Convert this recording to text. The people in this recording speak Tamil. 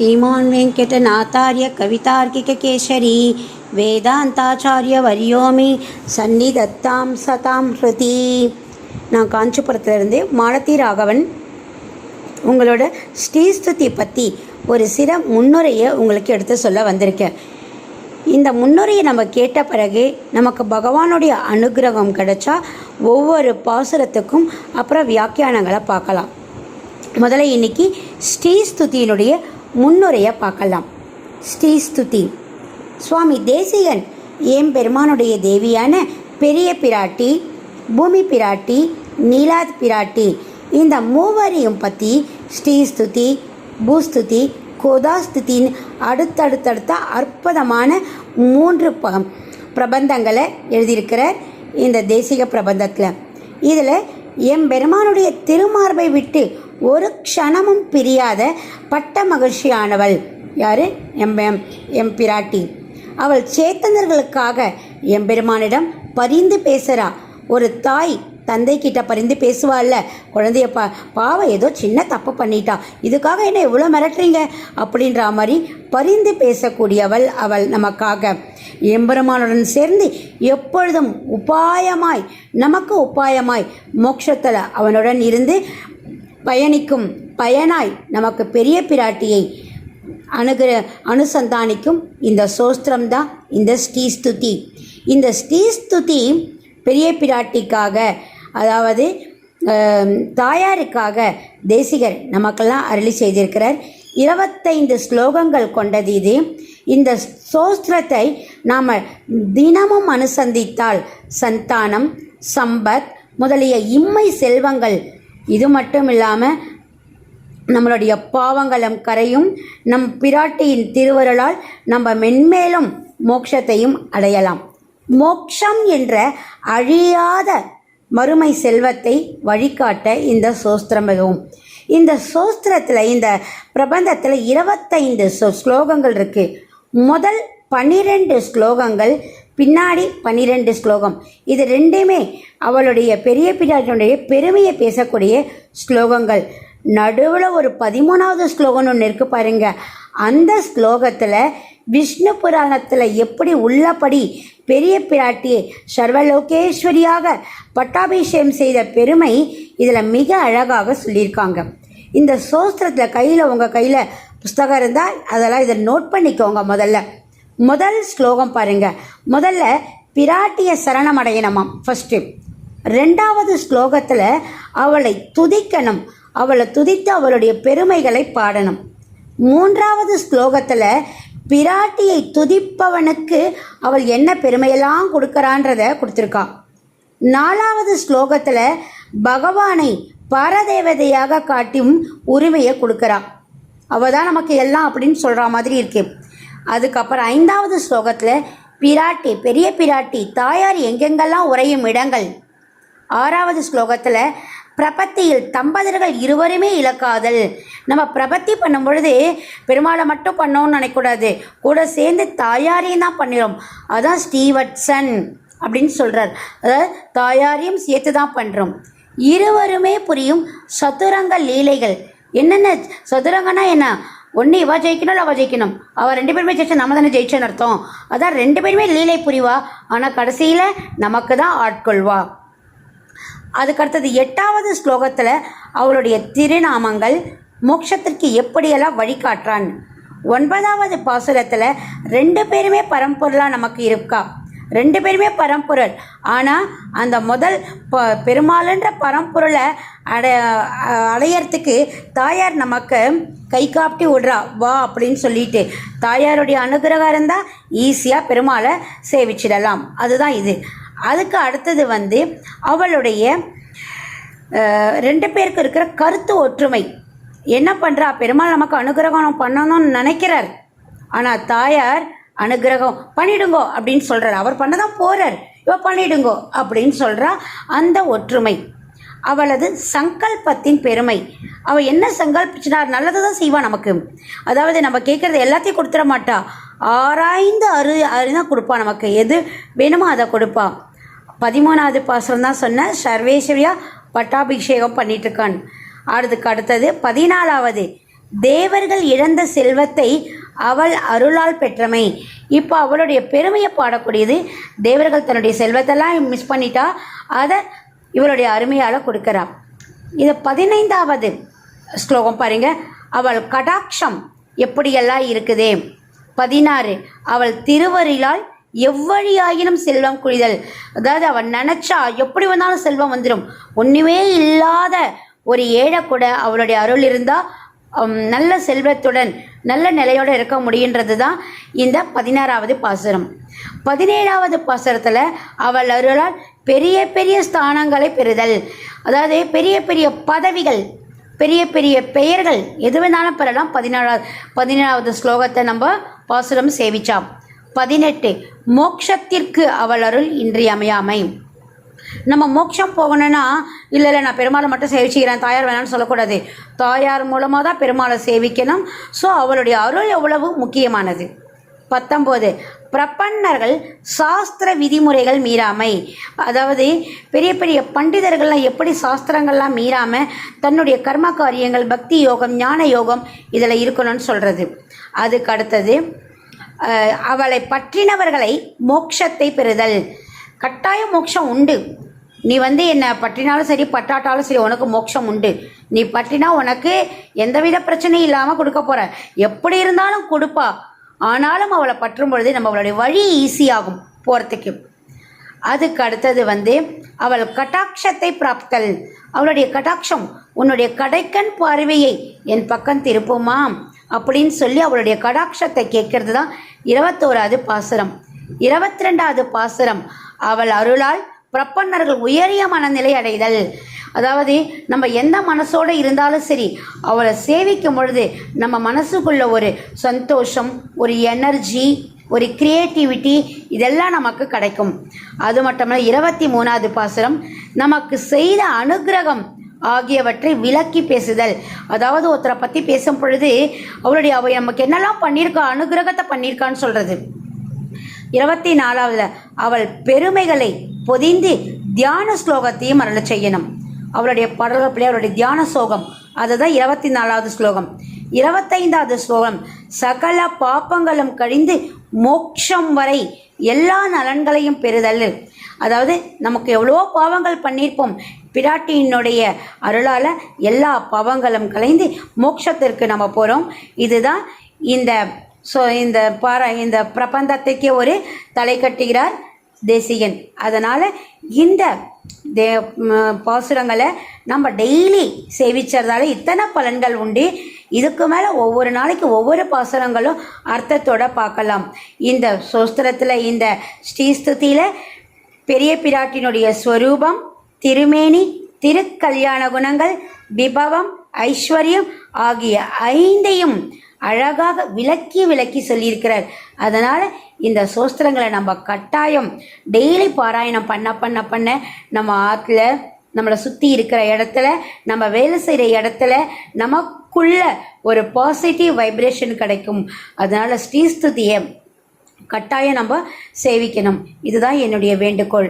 श्रीमान् वेङ्कटनाथार्य कवितार्किककेशरी வேதாந்தாச்சாரியவரியோ மே சந்நிதத்தாம் சதாம் ஹிருதி நான் காஞ்சிபுரத்துலேருந்து மாலதி ராகவன் உங்களோட ஸ்ரீஸ்துதி பற்றி ஒரு சில முன்னுரையை உங்களுக்கு எடுத்து சொல்ல வந்திருக்கேன் இந்த முன்னுரையை நம்ம கேட்ட பிறகு நமக்கு பகவானுடைய அனுகிரகம் கிடைச்சா ஒவ்வொரு பாசுரத்துக்கும் அப்புறம் வியாக்கியானங்களை பார்க்கலாம் முதல்ல இன்னைக்கு ஸ்ரீஸ்துதியினுடைய முன்னுரையை பார்க்கலாம். ஸ்ரீ ஸ்துதி. சுவாமி தேசிகன் ஏம்பெருமானுடைய தேவியான பெரிய பிராட்டி பூமி பிராட்டி நீலாத் பிராட்டி இந்த மூவரையும் பற்றி ஸ்ரீஸ்துதி பூஸ்துதி கோதாஸ்துதின்னு அடுத்தடுத்தடுத்த அற்புதமான மூன்று ப பிரபந்தங்களை எழுதியிருக்கிறார் இந்த தேசிக பிரபந்தத்தில். இதில் எம்பெருமானுடைய திருமார்பை விட்டு ஒரு க்ஷணமும் பிரியாத பட்ட மகிழ்ச்சியானவள். யார்? எம் எம் எம் பிராட்டி. அவள் சேத்தனர்களுக்காக எம்பெருமானிடம் பரிந்து பேசுகிறா ஒரு தாய் தந்தை கிட்ட பரிந்து பேசுவாள்ல. குழந்தைய பா பாவம் ஏதோ சின்ன தப்பு பண்ணிட்டா. இதுக்காக என்ன இவ்வளோ மிரட்டுறீங்க? அப்படின்ற மாதிரி பரிந்து பேசக்கூடியவள் அவள் நமக்காக. எம்பெருமானுடன் சேர்ந்து எப்பொழுதும் உபாயமாய் நமக்கு உபாயமாய் மோட்சத்தில் அவனுடன் இருந்து பயணிக்கும். பயனாய் நமக்கு பெரிய பிராட்டியை அணுகிற அனுசந்தானிக்கும் இந்த சோஸ்திரம் தான் இந்த ஸ்ரீஸ்துதி இந்த ஸ்ரீஸ்துதி பெரிய பிராட்டிக்காக அதாவது தாயாருக்காக தேசிகர் நமக்கெல்லாம் அருளி செய்திருக்கிறார். இருபத்தைந்து ஸ்லோகங்கள் கொண்டது இது. இந்த சோஸ்திரத்தை நாம் தினமும் அனுசந்தித்தால் சந்தானம் சம்பத் முதலிய இம்மை செல்வங்கள் இது மட்டும் இல்லாமல் நம்மளுடைய பாவங்களும் கரையும் நம் பிராட்டியின் திருவருளால் நம்ம மென்மேலும் மோட்சத்தையும் அடையலாம். மோக்ஷம் என்ற அழியாத மறுமை செல்வத்தை வழிகாட்ட இந்த சோஸ்திரம் மிகவும். இந்த சோஸ்திரத்தில் இந்த பிரபந்தத்தில் இருபத்தைந்து ஸ்லோகங்கள் இருக்கு. முதல் பன்னிரெண்டு ஸ்லோகங்கள் பின்னாடி பன்னிரெண்டு ஸ்லோகம். இது ரெண்டுமே அவளுடைய பெரிய பிராட்டியுடைய பெருமையை பேசக்கூடிய ஸ்லோகங்கள். நடுவில் ஒரு பதிமூணாவது ஸ்லோகம் ஒன்று இருக்கு பாருங்க. அந்த ஸ்லோகத்தில் விஷ்ணு புராணத்தில் எப்படி உள்ளபடி பெரிய பிராட்டியை சர்வலோகேஸ்வரியாக பட்டாபிஷேகம் செய்த பெருமை இதில் மிக அழகாக சொல்லியிருக்காங்க. இந்த சோஸ்திரத்தில் கையில் உங்கள் கையில் புஸ்தகம் இருந்தால் அதெல்லாம் இதை நோட் பண்ணிக்கோங்க முதல்ல. முதல் ஸ்லோகம் பாருங்க. முதல்ல பிராட்டிய சரணமடையணுமாம் ஃபஸ்ட்டு ரெண்டாவது ஸ்லோகத்தில் அவளை துதிக்கணும். அவளை துதித்து அவளுடைய பெருமைகளை பாடணும். மூன்றாவது ஸ்லோகத்தில் பிராட்டியை துதிப்பவனுக்கு அவள் என்ன பெருமையெல்லாம் கொடுக்கறான்றத கொடுத்துருக்கா. நாலாவது ஸ்லோகத்தில் பகவானை பரதேவதையாக காட்டும் உரிமையை கொடுக்குறா. அவள் தான் நமக்கு எல்லாம் அப்படின்னு சொல்கிற மாதிரி இருக்கு. அதுக்கப்புறம் ஐந்தாவது ஸ்லோகத்தில் பிராட்டி பெரிய பிராட்டி தாயார் எங்கெங்கெல்லாம் உறையும் இடங்கள். ஆறாவது ஸ்லோகத்தில் பிரபத்தியில் தம்பதர்கள் இருவருமே இழக்காதல் நம்ம பிரபத்தி பண்ணும் பொழுது பெருமாளை மட்டும் பண்ணோம்னு நினைக்கக்கூடாது. கூட சேர்ந்து தாயாரையும் தான் பண்ணிடும் அதான் ஸ்டீவட்சன் அப்படின்னு சொல்கிறார் அதாவது தாயாரையும் சேர்த்து தான் பண்ணுறோம் இருவருமே புரியும் சதுரங்க லீலைகள். என்னென்ன சதுரங்கன்னா என்ன? ஒன்று இவா ஜெயிக்கணும் இல்லை அவள் ஜெயிக்கணும்? அவள் ரெண்டு பேருமே ஜெயிச்சா நம்ம தானே ஜெயிச்சேன்னு அர்த்தம். அதான் ரெண்டு பேருமே லீலை புரிவா. ஆனால் கடைசியில் நமக்கு தான் ஆட்கொள்வா. அதுக்கடுத்தது எட்டாவது ஸ்லோகத்தில் அவளுடைய திருநாமங்கள் மோட்சத்திற்கு எப்படியெல்லாம் வழிகாட்டுறான்? ஒன்பதாவது பாசுரத்தில் ரெண்டு பேருமே பரம்பொருளாக நமக்கு இருக்கா? ரெண்டு பேருமே பரம்பொருள். ஆனால் அந்த முதல் ப பெருமாளுன்ற பரம்பொருளை அட அடையறதுக்கு தாயார் நமக்கு கை காப்பிட்டு விடுறா வா அப்படின்னு சொல்லிட்டு. தாயாருடைய அனுகிரகம் இருந்தால் ஈஸியாக பெருமாளை சேவிச்சிடலாம். அதுதான் இது. அதுக்கு அடுத்தது வந்து அவளுடைய ரெண்டு பேருக்கு இருக்கிற கருத்து ஒற்றுமை. என்ன பண்ணுறா பெருமாள் நமக்கு அனுகிரகம் பண்ணணும்னு நினைக்கிறார். ஆனால் தாயார் அனுகிரகம் பண்ணிடுங்கோ அப்படின்னு சொல்கிறார் அவர் பண்ண தான் போகிறார் இவ பண்ணிடுங்கோ அப்படின்னு சொல்கிறா அந்த ஒற்றுமை. அவளது சங்கல்பத்தின் பெருமை. அவள் என்ன சங்கல்பிச்சினார் நல்லது தான் செய்வாள் நமக்கு. அதாவது நம்ம கேட்குறது எல்லாத்தையும் கொடுத்துட மாட்டா. ஆராய்ந்து அரு அறிதான் கொடுப்பா நமக்கு. எது வேணுமோ அதை கொடுப்பா. பதிமூணாவது பாசனம் தான் சொன்ன சர்வேஸ்வரியா பட்டாபிஷேகம் பண்ணிட்டுருக்கான். அதுக்கு அடுத்தது பதினாலாவது தேவர்கள் இழந்த செல்வத்தை அவள் அருளால் பெற்றமை. இப்போ அவளுடைய பெருமையை பாடக்கூடியது தேவர்கள் தன்னுடைய செல்வத்தெல்லாம் மிஸ் பண்ணிட்டா அதை இவளுடைய அருமையால் கொடுக்குறா. இது பதினைந்தாவது ஸ்லோகம் பாருங்க. அவள் கடாட்சம் எப்படியெல்லாம் இருக்குதே? பதினாறு அவள் திருவருளால் எவ்வழியாயினும் செல்வம் குழிதல். அதாவது அவள் நினச்சா எப்படி வந்தாலும் செல்வம் வந்துடும் ஒன்றுமே இல்லாத ஒரு ஏழை கூட அவளுடைய அருள் இருந்தால் நல்ல செல்வத்துடன் நல்ல நிலையோடு இருக்க முடியுன்றது தான் இந்த பதினாறாவது பாசுரம். பதினேழாவது பாசுரத்தில் அவள் அருளால் பெரிய பெரிய ஸ்தானங்களை பெறுதல். அதாவது பெரிய பெரிய பதவிகள் பெரிய பெரிய பெயர்கள் எது வேணாலும் பெறலாம். பதினேழாவது பதினேழாவது ஸ்லோகத்தை நம்ம பாசுரம் சேவிச்சாம். பதினெட்டு மோக்ஷத்திற்கு அவள் அருள் இன்றியமையாமை. நம்ம மோட்சம் போகணும்னா இல்லை இல்லை நான் பெருமாளை மட்டும் சேவிச்சுக்கிறேன் தாயார் வேணாம்னு சொல்லக்கூடாது. தாயார் மூலமாக தான் பெருமாளை சேவிக்கணும். ஸோ அவளுடைய அருள் எவ்வளவு முக்கியமானது? பத்தொம்போது பிரபன்னர்கள் சாஸ்திர விதிமுறைகள் மீறாமை. அதாவது பெரிய பெரிய பண்டிதர்கள்லாம் எப்படி சாஸ்திரங்கள்லாம் மீறாமல் தன்னுடைய கர்ம காரியங்கள் பக்தி யோகம் ஞான யோகம் இதில் இருக்கணும்னு சொல்கிறது அதுக்கு அடுத்தது அவளை பற்றினவர்களை மோட்சத்தை பெறுதல். கட்டாய மோட்சம் உண்டு. நீ வந்து என்னை பற்றினாலும் சரி பட்டாட்டாலும் சரி உனக்கு மோட்சம் உண்டு. நீ பற்றினா உனக்கு எந்தவித பிரச்சனையும் இல்லாமல் கொடுக்க போகிற எப்படி இருந்தாலும் கொடுப்பா. ஆனாலும் அவளை பற்றும் பொழுது நம்ம அவளுடைய வழி ஈஸியாகும் போகிறதுக்கு அதுக்கு அடுத்தது வந்து அவள் கட்டாட்சத்தை பிராப்தல். அவளுடைய கட்டாட்சம் உன்னுடைய கடைக்கண் பார்வையை என் பக்கம் திருப்புமாம். அப்படின்னு சொல்லி அவளுடைய கடாட்சத்தை கேட்கறது தான் இருபத்தோராவது பாசுரம். இருபத்தி ரெண்டாவது பாசுரம். அவள் அருளால் பிரப்பன்னர்கள் உயரிய மனநிலை அடைதல். அதாவது நம்ம எந்த மனசோடு இருந்தாலும் சரி அவளை சேவிக்கும் பொழுது நம்ம மனசுக்குள்ள ஒரு சந்தோஷம் ஒரு எனர்ஜி ஒரு கிரியேட்டிவிட்டி இதெல்லாம் நமக்கு கிடைக்கும். அது மட்டுமல்ல இருபத்தி மூணாவது பாசுரம். நமக்கு செய்த அனுக்கிரகம் ஆகியவற்றை விளக்கி பேசுதல். அதாவது ஒருத்தரை பற்றி பேசும் பொழுது அவளுடைய அவ நமக்கு என்னெல்லாம் பண்ணியிருக்கா அனுக்கிரகத்தை பண்ணியிருக்கான்னு சொல்கிறது இருபத்தி நாலாவதுல அவள் பெருமைகளை பொதிந்து தியான ஸ்லோகத்தையும் அருள செய்யணும். அவளுடைய பாடல்கள் அவருடைய தியான சோகம். அதுதான் இருபத்தி நாலாவது ஸ்லோகம். இருபத்தைந்தாவது ஸ்லோகம் சகல பாப்பங்களும் கழிந்து மோட்சம் வரை எல்லா நலன்களையும் பெறுதல். அதாவது நமக்கு எவ்வளவோ பாவங்கள் பண்ணியிருப்போம். பிராட்டியினுடைய அருளால் எல்லா பாவங்களும் கலைந்து மோட்சத்திற்கு நம்ம போகிறோம் இதுதான் இந்த ஸோ இந்த பார இந்த பிரபந்தத்துக்கே ஒரு தலை கட்டுகிறார் தேசிகன். அதனால் இந்த தே பாசுரங்களை நம்ம டெய்லி சேவிச்சதால இத்தனை பலன்கள் உண்டு. இதுக்கு மேலே ஒவ்வொரு நாளைக்கு ஒவ்வொரு பாசுரங்களும் அர்த்தத்தோட பார்க்கலாம். இந்த சோஸ்திரத்தில் இந்த ஸ்ரீஸ்துதியில் பெரிய பிராட்டினுடைய ஸ்வரூபம் திருமேனி திருக்கல்யாண குணங்கள் விபவம் ஐஸ்வர்யம் ஆகிய ஐந்தையும் அழகாக விளக்கி விளக்கி சொல்லியிருக்கிறார். அதனால் இந்த சோஸ்திரங்களை நம்ம கட்டாயம் டெய்லி பாராயணம் பண்ண பண்ண பண்ண நம்ம ஆற்றுல நம்மளை சுற்றி இருக்கிற இடத்துல நம்ம வேலை செய்கிற இடத்துல நமக்குள்ள ஒரு பாசிட்டிவ் வைப்ரேஷன் கிடைக்கும். அதனால் ஸ்ரீஸ்துதியை கட்டாயம் நம்ம சேவிக்கணும். இதுதான் என்னுடைய வேண்டுகோள்.